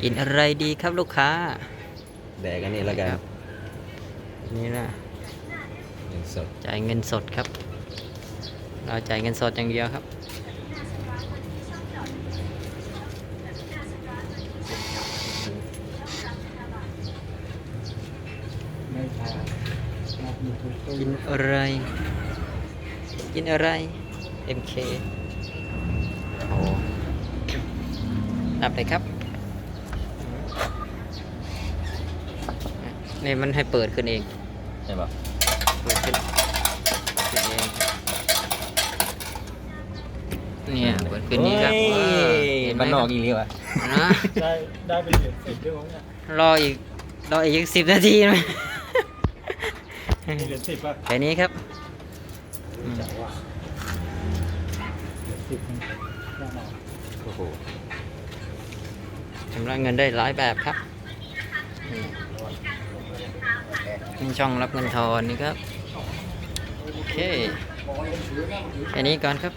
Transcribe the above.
กินอะไรดีครับลูกค้า แดกกันนี่แล้วกันครับ นี่นะเงินสดจ่ายเงินสดครับ เราจ่ายเงินสดอย่างเดียวครับไม่ทานนับยูทูบกินอะไร กินอะไร MK โอ้ดับเลยครับ นี่มันให้เปิดขึ้นเองใช่ปะเปิดขึ้นขึ้นเองเนี่ยเปิดขึ้นนี้ครับเฮ้เออยเห็นไหมบ้านนอกครับอีกแล้วอะนะได้ได้เป็นเหรียญสิบด้วยมั้งเนี่ยรออีกรออีกสิบนาทีไหมมีเหรียญสิบป่ะแค่นี้ครับอืมจังว่าเหรียญสิบนี่แน่นอนโอ้โหชำระเงินได้หลายแบบครับ นี่นี่ช่องรับเงินทอนนี่ครับ โอเค แค่นี้ก่อนครับ